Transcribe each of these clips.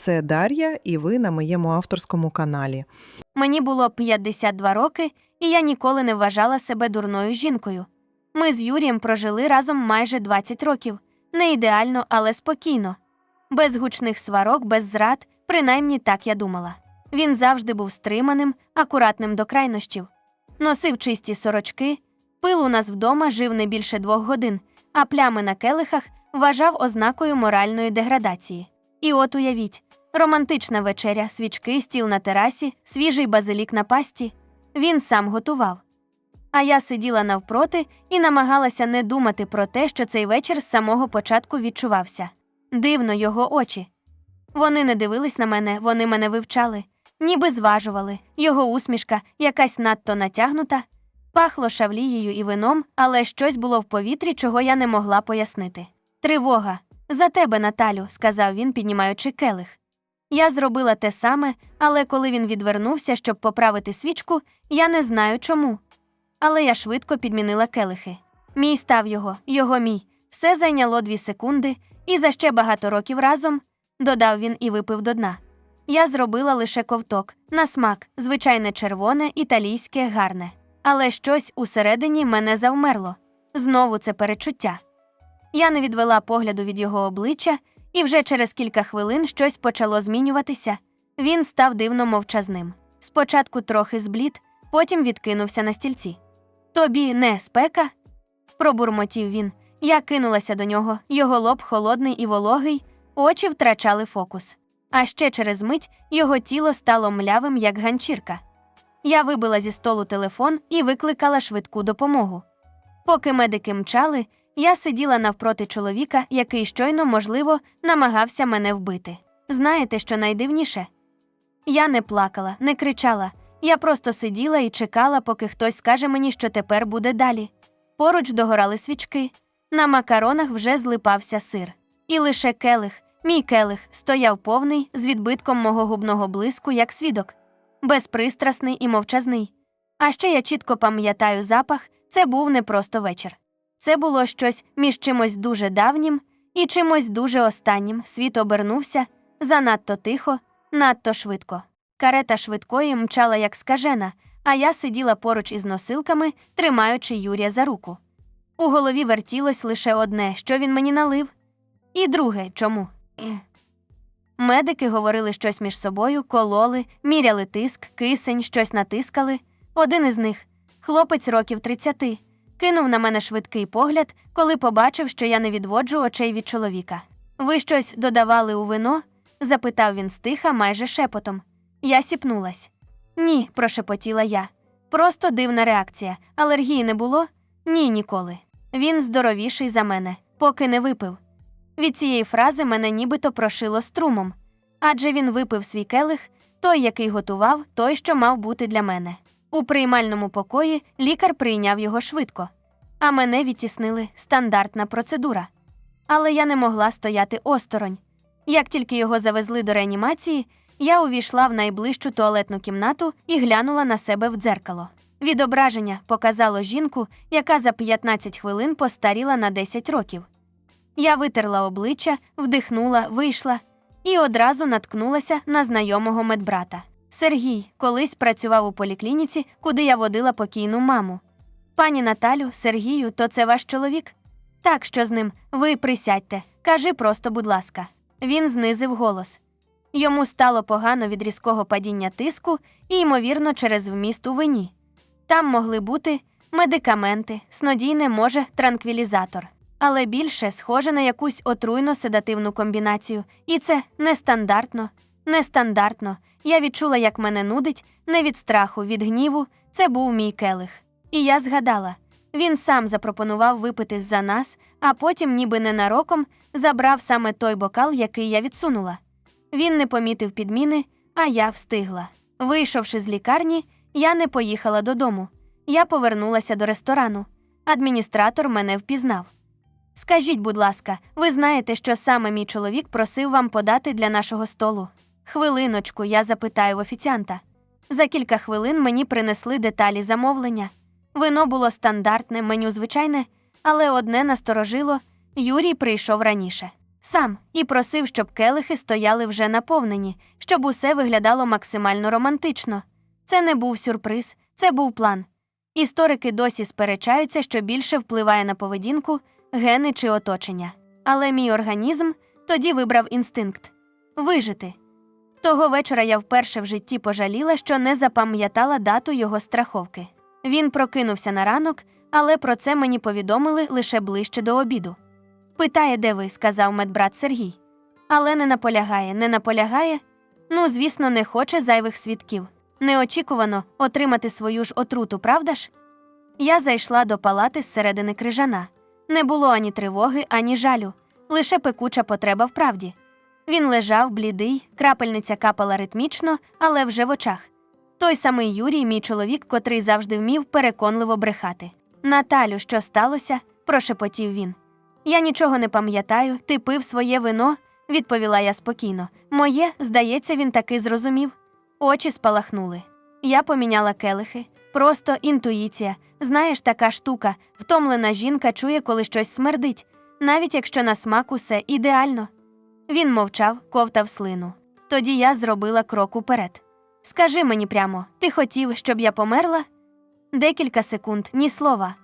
це Дар'я, і ви на моєму авторському каналі. Мені було 52 роки, і я ніколи не вважала себе дурною жінкою. Ми з Юрієм прожили разом майже 20 років, не ідеально, але спокійно. Без гучних сварок, без зрад, принаймні так я думала. Він завжди був стриманим, акуратним до крайнощів. Носив чисті сорочки, пил у нас вдома жив не більше двох годин, а плями на келихах вважав ознакою моральної деградації. І от уявіть, романтична вечеря, свічки, стіл на терасі, свіжий базилік на пасті. Він сам готував. А я сиділа навпроти і намагалася не думати про те, що цей вечір з самого початку відчувався. Дивно його очі. Вони не дивились на мене, вони мене вивчали, ніби зважували. Його усмішка, якась надто натягнута, пахло шавлією і вином, але щось було в повітрі, чого я не могла пояснити. Тривога. За тебе, Наталю, сказав він, піднімаючи келих. Я зробила те саме, але коли він відвернувся, щоб поправити свічку, я не знаю чому. Але я швидко підмінила келихи. Мій став його, його мій. Все зайняло дві секунди, і за ще багато років разом, додав він і випив до дна. Я зробила лише ковток, на смак, звичайне червоне, італійське, гарне. Але щось усередині мене завмерло. Знову це перечуття. Я не відвела погляду від його обличчя, і вже через кілька хвилин щось почало змінюватися. Він став дивно мовчазним. Спочатку трохи зблід, потім відкинувся на стільці. Тобі не спека? пробурмотів він. Я кинулася до нього, його лоб холодний і вологий, очі втрачали фокус. А ще через мить його тіло стало млявим, як ганчірка. Я вибила зі столу телефон і викликала швидку допомогу. Поки медики мчали, я сиділа навпроти чоловіка, який щойно, можливо, намагався мене вбити. Знаєте, що найдивніше? Я не плакала, не кричала. Я просто сиділа і чекала, поки хтось скаже мені, що тепер буде далі. Поруч догорали свічки. На макаронах вже злипався сир. І лише келих, мій келих, стояв повний з відбитком мого губного блиску, як свідок, безпристрасний і мовчазний. А ще я чітко пам'ятаю запах, це був не просто вечір. Це було щось між чимось дуже давнім і чимось дуже останнім. Світ обернувся занадто тихо, надто швидко. Карета швидкої мчала як скажена, а я сиділа поруч із носилками, тримаючи Юрія за руку. У голові вертілось лише одне, що він мені налив, і друге чому. Медики говорили щось між собою, кололи, міряли тиск, кисень, щось натискали. Один із них, хлопець років 30, кинув на мене швидкий погляд, коли побачив, що я не відводжу очей від чоловіка. Ви щось додавали у вино? запитав він стиха, майже шепотом. Я сіпнулась. Ні, прошепотіла я. Просто дивна реакція. Алергії не було? Ні, ніколи. Він здоровіший за мене, поки не випив. Від цієї фрази мене нібито прошило струмом. Адже він випив свій келих, той, який готував, той, що мав бути для мене. У приймальному покої лікар прийняв його швидко, а мене відтіснили стандартна процедура. Але я не могла стояти осторонь. Як тільки його завезли до реанімації, я увійшла в найближчу туалетну кімнату і глянула на себе в дзеркало. Відображення показало жінку, яка за 15 хвилин постаріла на 10 років. Я витерла обличчя, вдихнула, вийшла і одразу наткнулася на знайомого медбрата. Сергій колись працював у поліклініці, куди я водила покійну маму. Пані Наталю, Сергію, то це ваш чоловік? Так, що з ним? Ви присядьте. Кажи просто, будь ласка. Він знизив голос. Йому стало погано від різкого падіння тиску і, ймовірно, через вміст у вині. Там могли бути медикаменти, снодійне, може, транквілізатор, але більше схоже на якусь отруйно седативну комбінацію, і це нестандартно, нестандартно. Я відчула, як мене нудить, не від страху, від гніву. Це був мій келих. І я згадала він сам запропонував випити за нас, а потім, ніби ненароком, забрав саме той бокал, який я відсунула. Він не помітив підміни, а я встигла. Вийшовши з лікарні, я не поїхала додому. Я повернулася до ресторану. Адміністратор мене впізнав. Скажіть, будь ласка, ви знаєте, що саме мій чоловік просив вам подати для нашого столу? Хвилиночку, я запитаю в офіціанта. За кілька хвилин мені принесли деталі замовлення. Вино було стандартне, меню звичайне, але одне насторожило Юрій прийшов раніше. сам і просив, щоб келихи стояли вже наповнені, щоб усе виглядало максимально романтично. Це не був сюрприз, це був план. Історики досі сперечаються, що більше впливає на поведінку, гени чи оточення. Але мій організм тоді вибрав інстинкт вижити. Того вечора я вперше в житті пожаліла, що не запам'ятала дату його страховки. Він прокинувся на ранок, але про це мені повідомили лише ближче до обіду. Питає, де ви, сказав медбрат Сергій. Але не наполягає, не наполягає. Ну, звісно, не хоче зайвих свідків. Неочікувано отримати свою ж отруту, правда ж? Я зайшла до палати зсередини крижана. Не було ані тривоги, ані жалю, лише пекуча потреба в правді. Він лежав, блідий, крапельниця капала ритмічно, але вже в очах. Той самий Юрій, мій чоловік, котрий завжди вмів переконливо брехати. Наталю, що сталося? прошепотів він. Я нічого не пам'ятаю, ти пив своє вино, відповіла я спокійно. Моє, здається, він таки зрозумів. Очі спалахнули. Я поміняла келихи. Просто інтуїція. Знаєш, така штука. Втомлена жінка чує, коли щось смердить, навіть якщо на смак усе ідеально. Він мовчав, ковтав слину. Тоді я зробила крок уперед. Скажи мені прямо, ти хотів, щоб я померла? Декілька секунд, ні слова.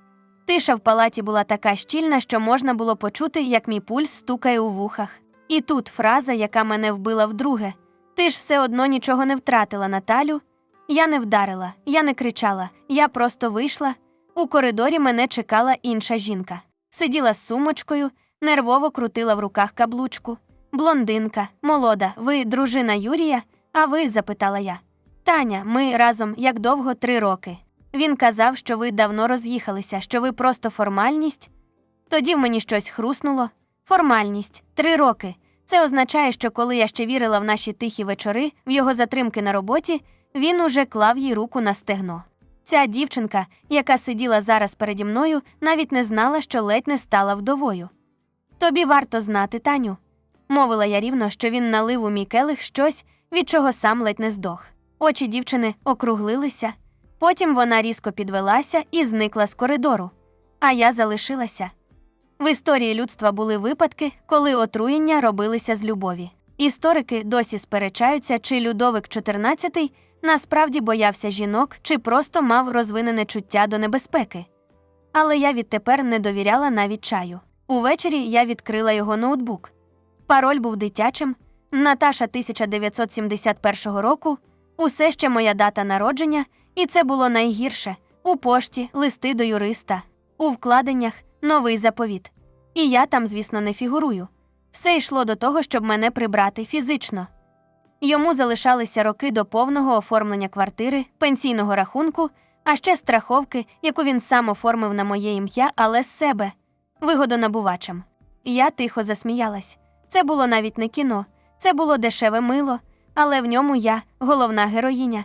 Тиша в палаті була така щільна, що можна було почути, як мій пульс стукає у вухах. І тут фраза, яка мене вбила вдруге. Ти ж все одно нічого не втратила, Наталю. Я не вдарила, я не кричала, я просто вийшла. У коридорі мене чекала інша жінка. Сиділа з сумочкою, нервово крутила в руках каблучку. Блондинка, молода, ви дружина Юрія? А ви? запитала я. Таня, ми разом як довго три роки. Він казав, що ви давно роз'їхалися, що ви просто формальність. Тоді в мені щось хруснуло. Формальність три роки. Це означає, що коли я ще вірила в наші тихі вечори, в його затримки на роботі, він уже клав їй руку на стегно. Ця дівчинка, яка сиділа зараз переді мною, навіть не знала, що ледь не стала вдовою. Тобі варто знати, Таню, мовила я рівно, що він налив у мій келих щось, від чого сам ледь не здох. Очі дівчини округлилися. Потім вона різко підвелася і зникла з коридору. А я залишилася. В історії людства були випадки, коли отруєння робилися з любові. Історики досі сперечаються, чи Людовик XIV насправді боявся жінок, чи просто мав розвинене чуття до небезпеки. Але я відтепер не довіряла навіть чаю. Увечері я відкрила його ноутбук. Пароль був дитячим. Наташа 1971 року, усе ще моя дата народження, і це було найгірше у пошті, листи до юриста, у вкладеннях, новий заповіт. І я там, звісно, не фігурую. Все йшло до того, щоб мене прибрати фізично. Йому залишалися роки до повного оформлення квартири, пенсійного рахунку, а ще страховки, яку він сам оформив на моє ім'я, але з себе, вигодонабувачем. Я тихо засміялась. Це було навіть не кіно, це було дешеве мило, але в ньому я головна героїня.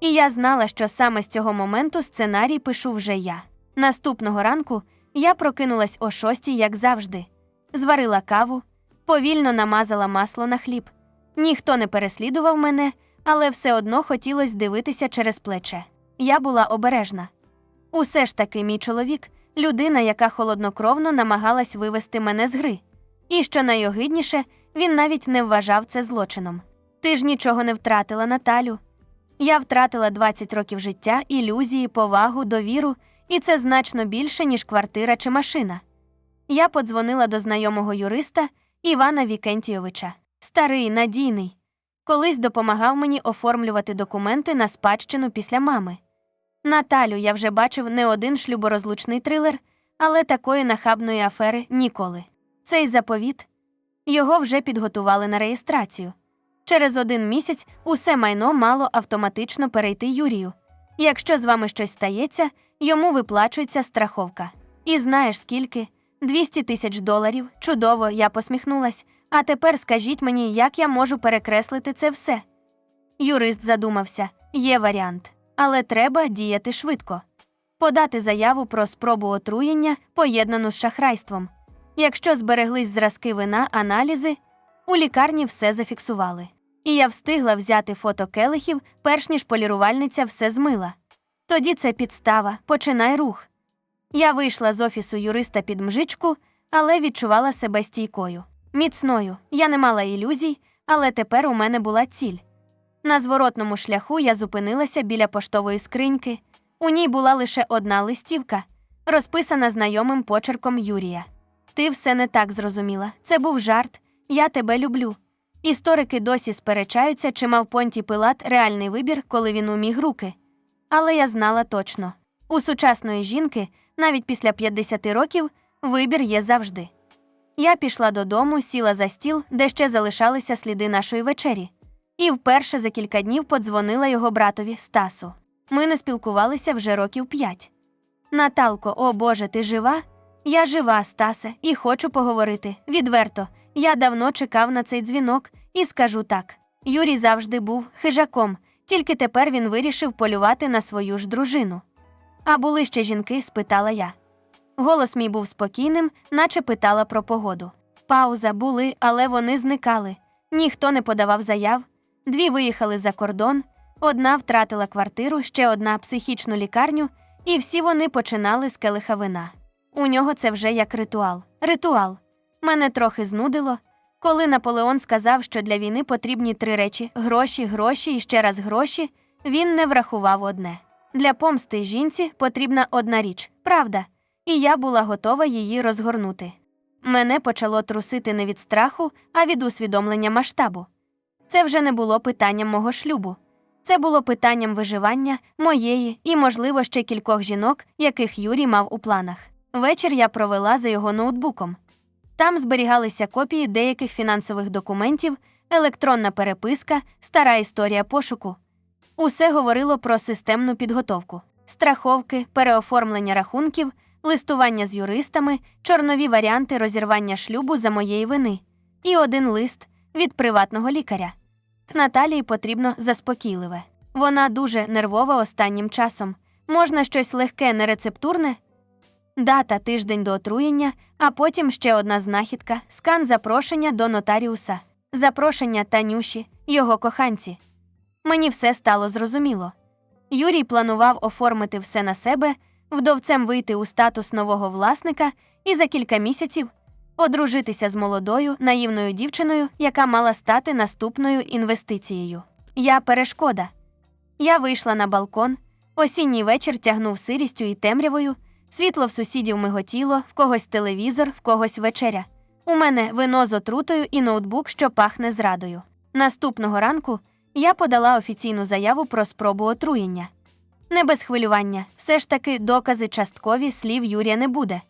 І я знала, що саме з цього моменту сценарій пишу вже я. Наступного ранку я прокинулась о шостій, як завжди, зварила каву, повільно намазала масло на хліб. Ніхто не переслідував мене, але все одно хотілося дивитися через плече. Я була обережна. Усе ж таки, мій чоловік, людина, яка холоднокровно намагалась вивести мене з гри. І що найогидніше, він навіть не вважав це злочином. Ти ж нічого не втратила, Наталю. Я втратила 20 років життя, ілюзії, повагу, довіру, і це значно більше, ніж квартира чи машина. Я подзвонила до знайомого юриста Івана Вікентійовича, старий, надійний. Колись допомагав мені оформлювати документи на спадщину після мами. Наталю я вже бачив не один шлюборозлучний трилер, але такої нахабної афери ніколи. Цей заповіт його вже підготували на реєстрацію. Через один місяць усе майно мало автоматично перейти Юрію. Якщо з вами щось стається, йому виплачується страховка. І знаєш скільки? 200 тисяч доларів. Чудово, я посміхнулась. А тепер скажіть мені, як я можу перекреслити це все. Юрист задумався: є варіант, але треба діяти швидко. Подати заяву про спробу отруєння, поєднану з шахрайством. Якщо збереглись зразки вина, аналізи, у лікарні все зафіксували. І я встигла взяти фото келихів, перш ніж полірувальниця все змила. Тоді це підстава, починай рух. Я вийшла з офісу юриста під мжичку, але відчувала себе стійкою. Міцною. Я не мала ілюзій, але тепер у мене була ціль. На зворотному шляху я зупинилася біля поштової скриньки. У ній була лише одна листівка, розписана знайомим почерком Юрія. Ти все не так зрозуміла. Це був жарт. Я тебе люблю. Історики досі сперечаються, чи мав Понтій Пилат реальний вибір, коли він уміг руки. Але я знала точно: у сучасної жінки, навіть після 50 років, вибір є завжди. Я пішла додому, сіла за стіл, де ще залишалися сліди нашої вечері, і вперше за кілька днів подзвонила його братові Стасу. Ми не спілкувалися вже років п'ять. Наталко, о Боже, ти жива? Я жива, Стасе, і хочу поговорити. Відверто, я давно чекав на цей дзвінок і скажу так: Юрій завжди був хижаком, тільки тепер він вирішив полювати на свою ж дружину. А були ще жінки? спитала я. Голос мій був спокійним, наче питала про погоду. Пауза були, але вони зникали. Ніхто не подавав заяв. Дві виїхали за кордон, одна втратила квартиру, ще одна психічну лікарню, і всі вони починали з келиха вина. У нього це вже як ритуал. Ритуал. Мене трохи знудило. Коли Наполеон сказав, що для війни потрібні три речі: гроші, гроші і ще раз гроші, він не врахував одне. Для помсти жінці потрібна одна річ правда, і я була готова її розгорнути. Мене почало трусити не від страху, а від усвідомлення масштабу. Це вже не було питанням мого шлюбу. Це було питанням виживання моєї і, можливо, ще кількох жінок, яких Юрій мав у планах. Вечір я провела за його ноутбуком. Там зберігалися копії деяких фінансових документів, електронна переписка, стара історія пошуку. Усе говорило про системну підготовку, страховки, переоформлення рахунків, листування з юристами, чорнові варіанти розірвання шлюбу за моєї вини і один лист від приватного лікаря. Наталії потрібно заспокійливе. Вона дуже нервова останнім часом. Можна щось легке, нерецептурне? Дата тиждень до отруєння, а потім ще одна знахідка скан запрошення до нотаріуса, запрошення Танюші, його коханці. Мені все стало зрозуміло. Юрій планував оформити все на себе, вдовцем вийти у статус нового власника і за кілька місяців одружитися з молодою наївною дівчиною, яка мала стати наступною інвестицією. Я перешкода. Я вийшла на балкон. Осінній вечір тягнув сирістю і темрявою. Світло в сусідів миготіло, в когось телевізор, в когось вечеря. У мене вино з отрутою і ноутбук, що пахне зрадою. Наступного ранку я подала офіційну заяву про спробу отруєння. Не без хвилювання, все ж таки докази часткові слів Юрія не буде.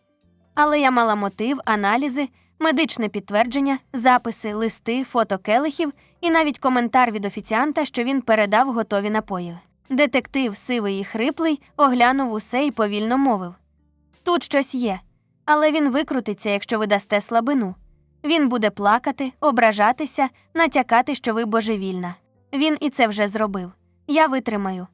Але я мала мотив, аналізи, медичне підтвердження, записи, листи, фото келихів і навіть коментар від офіціанта, що він передав готові напої. Детектив, сивий і хриплий, оглянув усе і повільно мовив. Тут щось є, але він викрутиться, якщо ви дасте слабину. Він буде плакати, ображатися, натякати, що ви божевільна. Він і це вже зробив. Я витримаю.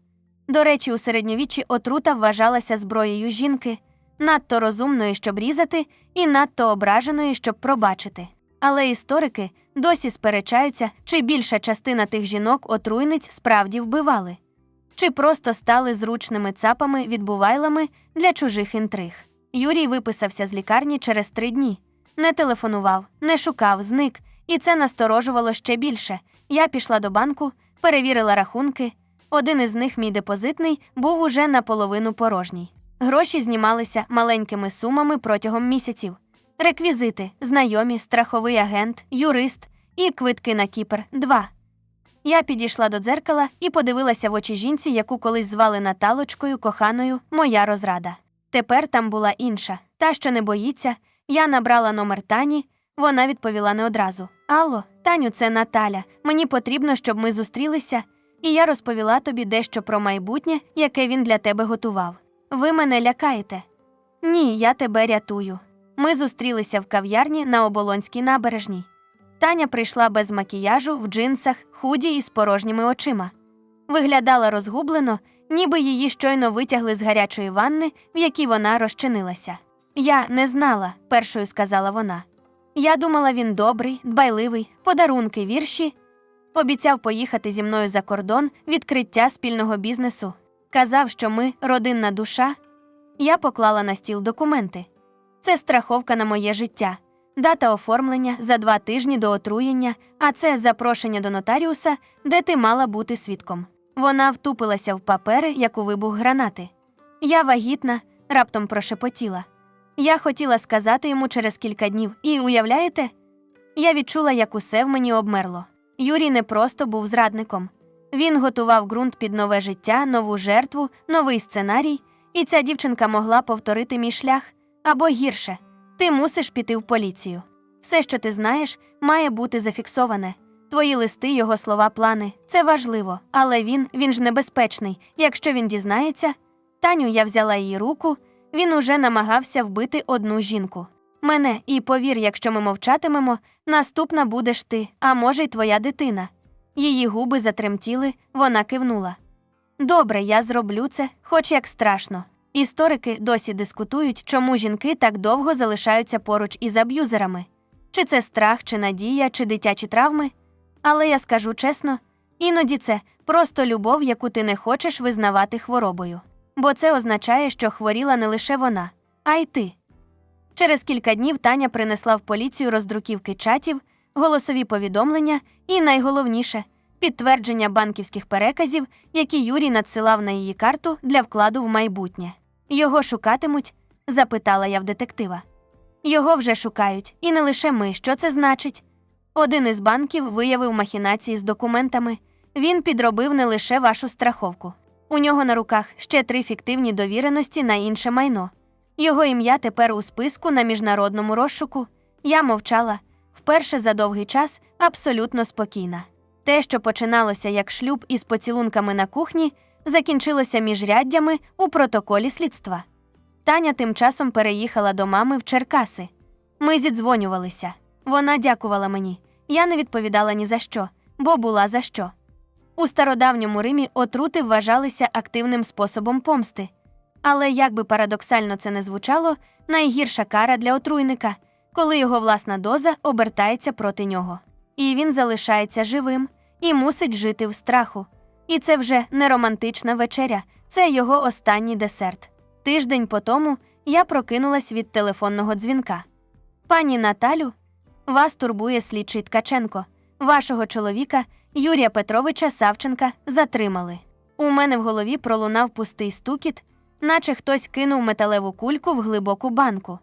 До речі, у середньовіччі отрута вважалася зброєю жінки, надто розумної, щоб різати, і надто ображеної, щоб пробачити. Але історики досі сперечаються, чи більша частина тих жінок отруйниць справді вбивали чи просто стали зручними цапами відбувайлами для чужих інтриг. Юрій виписався з лікарні через три дні. Не телефонував, не шукав, зник, і це насторожувало ще більше. Я пішла до банку, перевірила рахунки. Один із них, мій депозитний, був уже наполовину порожній. Гроші знімалися маленькими сумами протягом місяців. Реквізити, знайомі, страховий агент, юрист і квитки на Кіпр 2. Я підійшла до дзеркала і подивилася в очі жінці, яку колись звали Наталочкою, коханою, моя розрада. Тепер там була інша, та, що не боїться. Я набрала номер Тані, вона відповіла не одразу. Алло, Таню, це Наталя. Мені потрібно, щоб ми зустрілися, і я розповіла тобі дещо про майбутнє, яке він для тебе готував. Ви мене лякаєте? Ні, я тебе рятую. Ми зустрілися в кав'ярні на оболонській набережній. Таня прийшла без макіяжу, в джинсах, худі і з порожніми очима. Виглядала розгублено, ніби її щойно витягли з гарячої ванни, в якій вона розчинилася. Я не знала, першою сказала вона. Я думала, він добрий, дбайливий, подарунки, вірші. Обіцяв поїхати зі мною за кордон, відкриття спільного бізнесу. Казав, що ми родинна душа. Я поклала на стіл документи. Це страховка на моє життя. Дата оформлення за два тижні до отруєння, а це запрошення до нотаріуса, де ти мала бути свідком. Вона втупилася в папери, як у вибух гранати. Я вагітна, раптом прошепотіла. Я хотіла сказати йому через кілька днів, і уявляєте? Я відчула, як усе в мені обмерло. Юрій не просто був зрадником. Він готував ґрунт під нове життя, нову жертву, новий сценарій, і ця дівчинка могла повторити мій шлях або гірше. Ти мусиш піти в поліцію. Все, що ти знаєш, має бути зафіксоване. Твої листи, його слова, плани це важливо, але він, він ж небезпечний. Якщо він дізнається, Таню, я взяла її руку, він уже намагався вбити одну жінку. Мене, і повір, якщо ми мовчатимемо, наступна будеш ти, а може, й твоя дитина. Її губи затремтіли, вона кивнула. Добре, я зроблю це, хоч як страшно. Історики досі дискутують, чому жінки так довго залишаються поруч із аб'юзерами. Чи це страх, чи надія, чи дитячі травми. Але я скажу чесно, іноді це просто любов, яку ти не хочеш визнавати хворобою. Бо це означає, що хворіла не лише вона, а й ти. Через кілька днів Таня принесла в поліцію роздруківки чатів, голосові повідомлення і, найголовніше, підтвердження банківських переказів, які Юрій надсилав на її карту для вкладу в майбутнє. Його шукатимуть? запитала я в детектива. Його вже шукають, і не лише ми. Що це значить? Один із банків виявив махінації з документами. Він підробив не лише вашу страховку. У нього на руках ще три фіктивні довіреності на інше майно. Його ім'я тепер у списку на міжнародному розшуку. Я мовчала вперше за довгий час абсолютно спокійна. Те, що починалося як шлюб із поцілунками на кухні, закінчилося міжряддями у протоколі слідства. Таня тим часом переїхала до мами в Черкаси. Ми зідзвонювалися. Вона дякувала мені. Я не відповідала ні за що, бо була за що. У стародавньому Римі отрути вважалися активним способом помсти. Але як би парадоксально це не звучало, найгірша кара для отруйника, коли його власна доза обертається проти нього. І він залишається живим і мусить жити в страху. І це вже не романтична вечеря, це його останній десерт. Тиждень по тому я прокинулась від телефонного дзвінка. Пані Наталю, вас турбує слідчий Ткаченко. Вашого чоловіка, Юрія Петровича Савченка, затримали. У мене в голові пролунав пустий стукіт, наче хтось кинув металеву кульку в глибоку банку.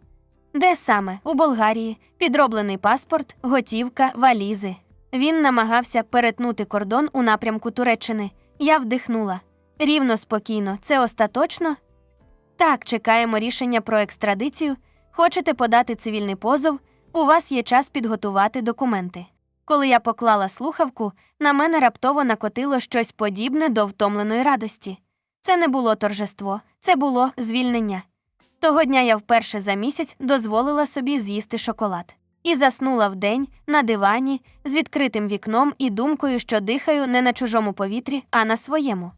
Де саме? У Болгарії, підроблений паспорт, готівка, валізи. Він намагався перетнути кордон у напрямку Туреччини. Я вдихнула. Рівно спокійно, це остаточно? Так, чекаємо рішення про екстрадицію. Хочете подати цивільний позов? У вас є час підготувати документи. Коли я поклала слухавку, на мене раптово накотило щось подібне до втомленої радості. Це не було торжество, це було звільнення. Того дня я вперше за місяць дозволила собі з'їсти шоколад і заснула вдень на дивані з відкритим вікном і думкою, що дихаю не на чужому повітрі, а на своєму.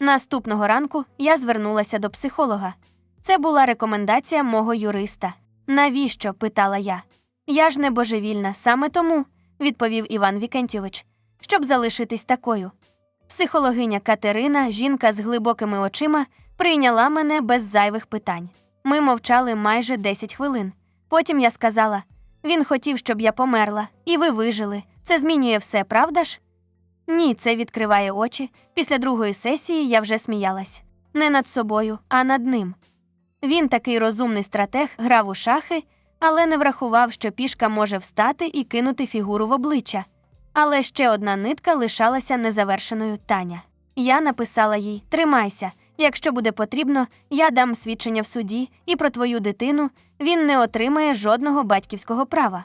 Наступного ранку я звернулася до психолога. Це була рекомендація мого юриста. Навіщо? питала я. Я ж не божевільна, саме тому, відповів Іван Вікентьович, щоб залишитись такою. Психологиня Катерина, жінка з глибокими очима, прийняла мене без зайвих питань. Ми мовчали майже 10 хвилин. Потім я сказала: він хотів, щоб я померла, і ви вижили. Це змінює все, правда ж? Ні, це відкриває очі. Після другої сесії я вже сміялась. Не над собою, а над ним. Він такий розумний стратег, грав у шахи, але не врахував, що пішка може встати і кинути фігуру в обличчя. Але ще одна нитка лишалася незавершеною Таня. Я написала їй: Тримайся, якщо буде потрібно, я дам свідчення в суді, і про твою дитину він не отримає жодного батьківського права.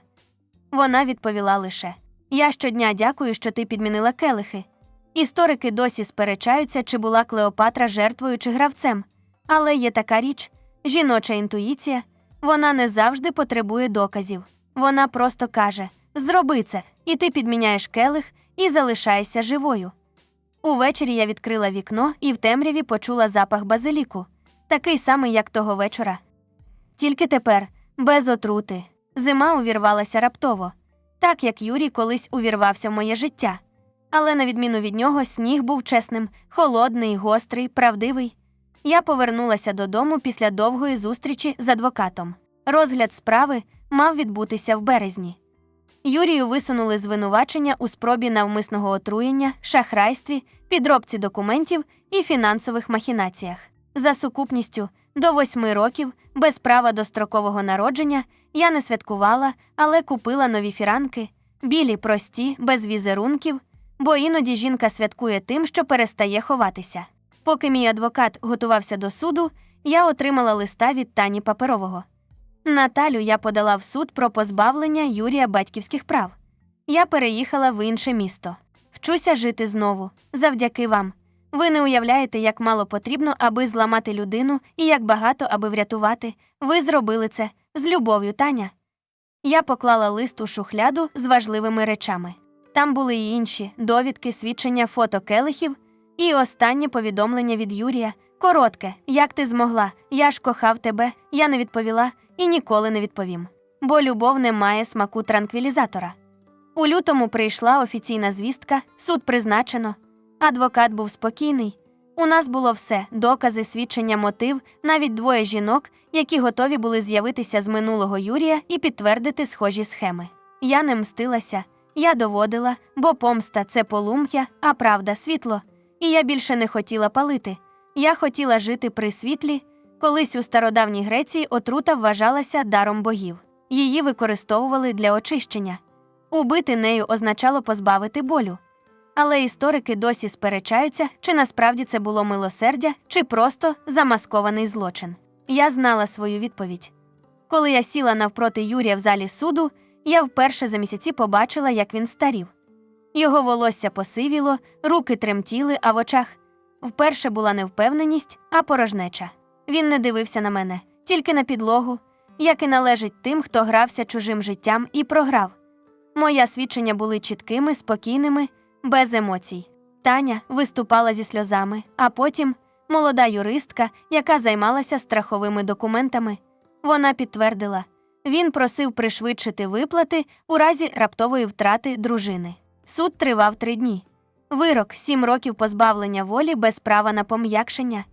Вона відповіла лише: Я щодня дякую, що ти підмінила келихи. Історики досі сперечаються, чи була Клеопатра жертвою чи гравцем. Але є така річ жіноча інтуїція, вона не завжди потребує доказів. Вона просто каже: Зроби це, і ти підміняєш келих і залишаєшся живою. Увечері я відкрила вікно і в темряві почула запах базиліку, такий самий, як того вечора. Тільки тепер, без отрути. Зима увірвалася раптово, так як Юрій колись увірвався в моє життя. Але на відміну від нього, сніг був чесним, холодний, гострий, правдивий. Я повернулася додому після довгої зустрічі з адвокатом. Розгляд справи мав відбутися в березні. Юрію висунули звинувачення у спробі навмисного отруєння, шахрайстві, підробці документів і фінансових махінаціях. За сукупністю до восьми років, без права дострокового народження, я не святкувала, але купила нові фіранки, білі, прості, без візерунків, бо іноді жінка святкує тим, що перестає ховатися. Поки мій адвокат готувався до суду, я отримала листа від Тані Паперового. Наталю я подала в суд про позбавлення Юрія батьківських прав. Я переїхала в інше місто. Вчуся жити знову, завдяки вам. Ви не уявляєте, як мало потрібно, аби зламати людину, і як багато, аби врятувати. Ви зробили це з любов'ю, Таня. Я поклала лист у шухляду з важливими речами. Там були й інші довідки, свідчення фото келихів і останнє повідомлення від Юрія. Коротке, як ти змогла, я ж кохав тебе, я не відповіла і ніколи не відповім. Бо любов не має смаку транквілізатора. У лютому прийшла офіційна звістка, суд призначено. Адвокат був спокійний. У нас було все: докази, свідчення, мотив, навіть двоє жінок, які готові були з'явитися з минулого Юрія і підтвердити схожі схеми. Я не мстилася, я доводила, бо помста це полум'я, а правда світло. І я більше не хотіла палити. Я хотіла жити при світлі. Колись у стародавній Греції отрута вважалася даром богів. Її використовували для очищення. Убити нею означало позбавити болю. Але історики досі сперечаються, чи насправді це було милосердя, чи просто замаскований злочин. Я знала свою відповідь. Коли я сіла навпроти Юрія в залі суду, я вперше за місяці побачила, як він старів. Його волосся посивіло, руки тремтіли, а в очах вперше була не впевненість, а порожнеча. Він не дивився на мене, тільки на підлогу, як і належить тим, хто грався чужим життям і програв. Моя свідчення були чіткими, спокійними, без емоцій. Таня виступала зі сльозами, а потім молода юристка, яка займалася страховими документами. Вона підтвердила, він просив пришвидшити виплати у разі раптової втрати дружини. Суд тривав три дні. Вирок сім років позбавлення волі без права на пом'якшення.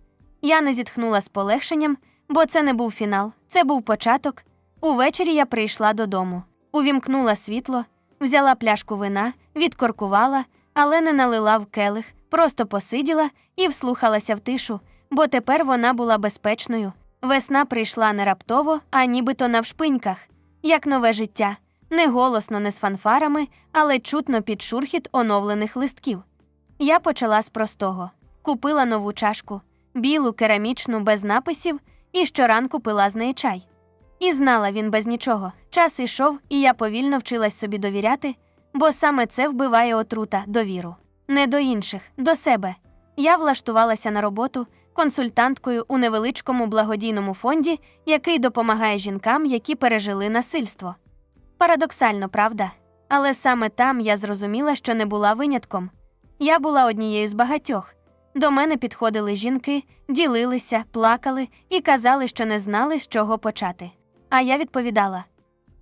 Я не зітхнула з полегшенням, бо це не був фінал, це був початок. Увечері я прийшла додому, увімкнула світло, взяла пляшку вина, відкоркувала, але не налила в келих, просто посиділа і вслухалася в тишу, бо тепер вона була безпечною. Весна прийшла не раптово, а нібито навшпиньках, як нове життя, не голосно, не з фанфарами, але чутно під шурхіт оновлених листків. Я почала з простого: купила нову чашку, білу, керамічну, без написів, і щоранку пила з неї чай. І знала він без нічого. Час ішов, і я повільно вчилась собі довіряти, бо саме це вбиває отрута довіру. Не до інших, до себе. Я влаштувалася на роботу консультанткою у невеличкому благодійному фонді, який допомагає жінкам, які пережили насильство. Парадоксально, правда? Але саме там я зрозуміла, що не була винятком. Я була однією з багатьох. До мене підходили жінки, ділилися, плакали і казали, що не знали, з чого почати. А я відповідала: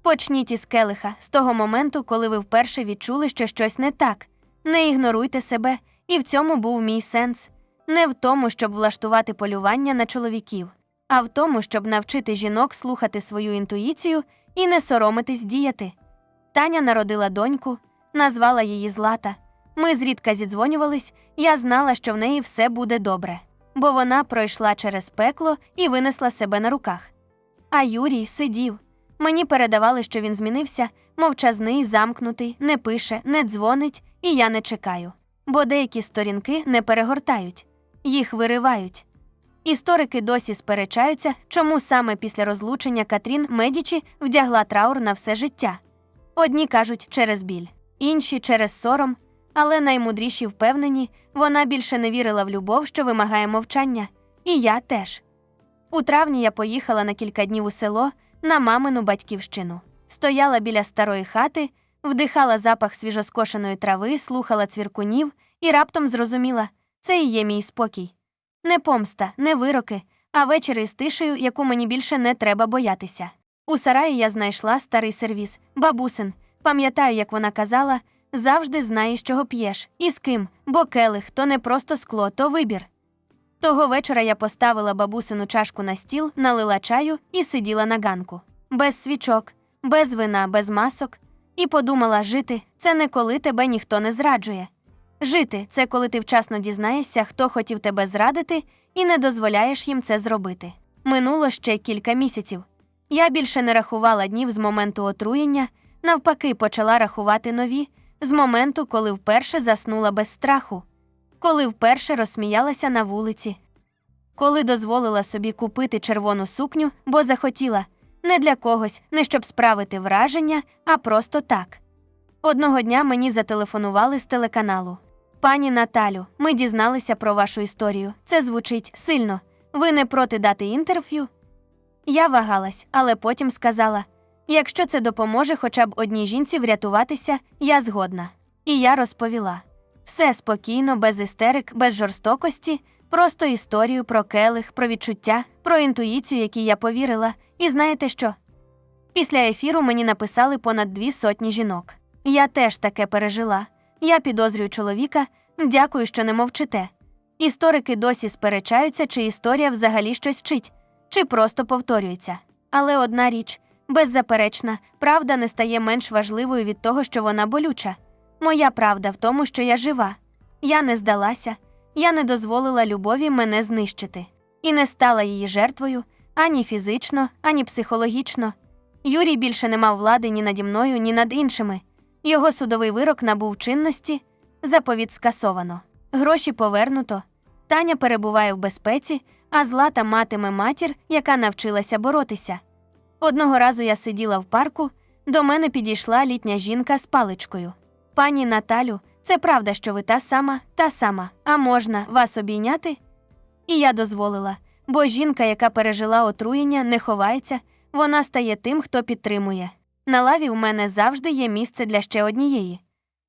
почніть із келиха з того моменту, коли ви вперше відчули, що щось не так. Не ігноруйте себе, і в цьому був мій сенс. Не в тому, щоб влаштувати полювання на чоловіків, а в тому, щоб навчити жінок слухати свою інтуїцію і не соромитись діяти. Таня народила доньку, назвала її Злата. Ми зрідка зідзвонювались, я знала, що в неї все буде добре, бо вона пройшла через пекло і винесла себе на руках. А Юрій сидів. Мені передавали, що він змінився, мовчазний, замкнутий, не пише, не дзвонить, і я не чекаю. Бо деякі сторінки не перегортають, їх виривають. Історики досі сперечаються, чому саме після розлучення Катрін Медічі вдягла траур на все життя. Одні кажуть через біль, інші через сором, але наймудріші впевнені, вона більше не вірила в любов, що вимагає мовчання, і я теж. У травні я поїхала на кілька днів у село на мамину батьківщину. Стояла біля старої хати, вдихала запах свіжоскошеної трави, слухала цвіркунів і раптом зрозуміла це і є мій спокій. Не помста, не вироки, а вечори з тишею, яку мені більше не треба боятися. У сараї я знайшла старий сервіс, бабусин. Пам'ятаю, як вона казала, завжди знаєш, чого п'єш, і з ким, бо келих то не просто скло, то вибір. Того вечора я поставила бабусину чашку на стіл, налила чаю і сиділа на ганку. Без свічок, без вина, без масок, і подумала: жити це не коли тебе ніхто не зраджує. Жити це коли ти вчасно дізнаєшся, хто хотів тебе зрадити, і не дозволяєш їм це зробити. Минуло ще кілька місяців. Я більше не рахувала днів з моменту отруєння, навпаки, почала рахувати нові з моменту, коли вперше заснула без страху, коли вперше розсміялася на вулиці, коли дозволила собі купити червону сукню, бо захотіла не для когось, не щоб справити враження, а просто так. Одного дня мені зателефонували з телеканалу. Пані Наталю, ми дізналися про вашу історію. Це звучить сильно. Ви не проти дати інтерв'ю? Я вагалась, але потім сказала: якщо це допоможе хоча б одній жінці врятуватися, я згодна. І я розповіла все спокійно, без істерик, без жорстокості, просто історію про келих, про відчуття, про інтуїцію, якій я повірила. І знаєте що? Після ефіру мені написали понад дві сотні жінок. Я теж таке пережила. Я підозрюю чоловіка, дякую, що не мовчите. Історики досі сперечаються, чи історія взагалі щось вчить, чи просто повторюється. Але одна річ беззаперечна, правда не стає менш важливою від того, що вона болюча. Моя правда в тому, що я жива. Я не здалася, я не дозволила любові мене знищити. І не стала її жертвою ані фізично, ані психологічно. Юрій більше не мав влади ні наді мною, ні над іншими. Його судовий вирок набув чинності, заповіт скасовано. Гроші повернуто. Таня перебуває в безпеці, а злата матиме матір, яка навчилася боротися. Одного разу я сиділа в парку, до мене підійшла літня жінка з паличкою. Пані Наталю, це правда, що ви та сама, та сама, а можна вас обійняти? І я дозволила, бо жінка, яка пережила отруєння, не ховається, вона стає тим, хто підтримує. На лаві в мене завжди є місце для ще однієї.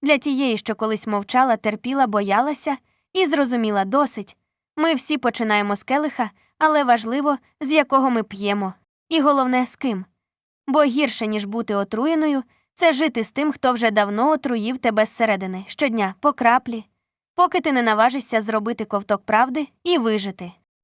Для тієї, що колись мовчала, терпіла, боялася і зрозуміла досить. Ми всі починаємо з келиха, але важливо, з якого ми п'ємо. І головне, з ким. Бо гірше, ніж бути отруєною, це жити з тим, хто вже давно отруїв тебе зсередини, щодня, по краплі, поки ти не наважишся зробити ковток правди і вижити.